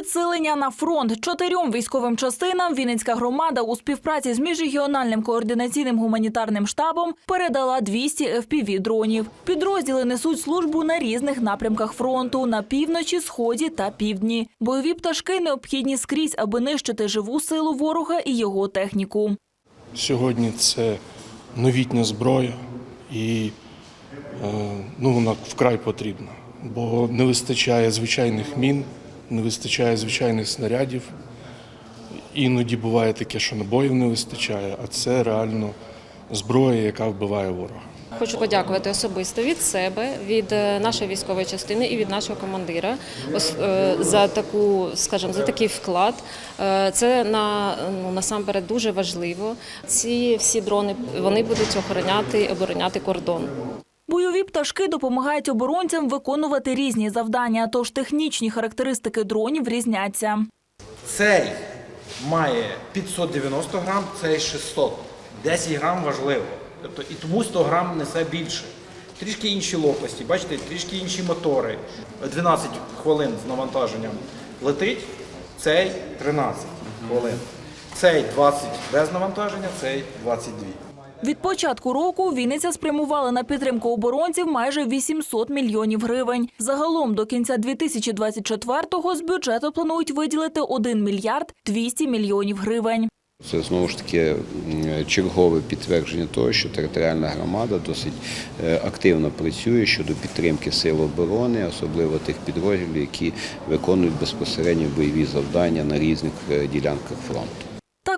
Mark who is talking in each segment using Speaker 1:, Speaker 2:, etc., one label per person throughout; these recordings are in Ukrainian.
Speaker 1: Підсилення на фронт чотирьом військовим частинам Вінницька громада у співпраці з міжрегіональним координаційним гуманітарним штабом передала 200 FPV-дронів. Підрозділи несуть службу на різних напрямках фронту на півночі, сході та півдні. Бойові пташки необхідні скрізь, аби нищити живу силу ворога і його техніку.
Speaker 2: Сьогодні це новітня зброя і е, ну, вона вкрай потрібна, бо не вистачає звичайних мін, не вистачає звичайних снарядів. Іноді буває таке, що набоїв не вистачає, а це реально зброя, яка вбиває ворога.
Speaker 3: Хочу подякувати особисто від себе, від е, нашої військової частини і від нашого командира е, за таку, скажімо, за такий вклад. Е, Це на ну насамперед дуже важливо. Ці всі дрони вони будуть охороняти обороняти кордон.
Speaker 1: Бойові пташки допомагають оборонцям виконувати різні завдання, тож технічні характеристики дронів різняться.
Speaker 4: Цей має 590 грам, цей 600. 10 грам важливо. Тобто і тому 100 грам несе більше. Трішки інші лопасті, бачите, трішки інші мотори. 12 хвилин з навантаженням летить, цей 13 хвилин. Цей 20 без навантаження, цей 22.
Speaker 1: Від початку року Вінниця спрямувала на підтримку оборонців майже 800 мільйонів гривень. Загалом до кінця 2024-го з бюджету планують виділити 1 мільярд 200 мільйонів гривень.
Speaker 5: Це знову ж таки чергове підтвердження того, що територіальна громада досить е, активно працює щодо підтримки сил оборони, особливо тих підрозділів, які виконують безпосередньо бойові завдання на різних е, ділянках фронту.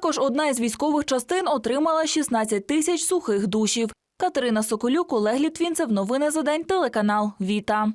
Speaker 1: Також одна із військових частин отримала 16 тисяч сухих душів. Катерина Соколюк, Олег Літвінцев. Новини за день. Телеканал Віта.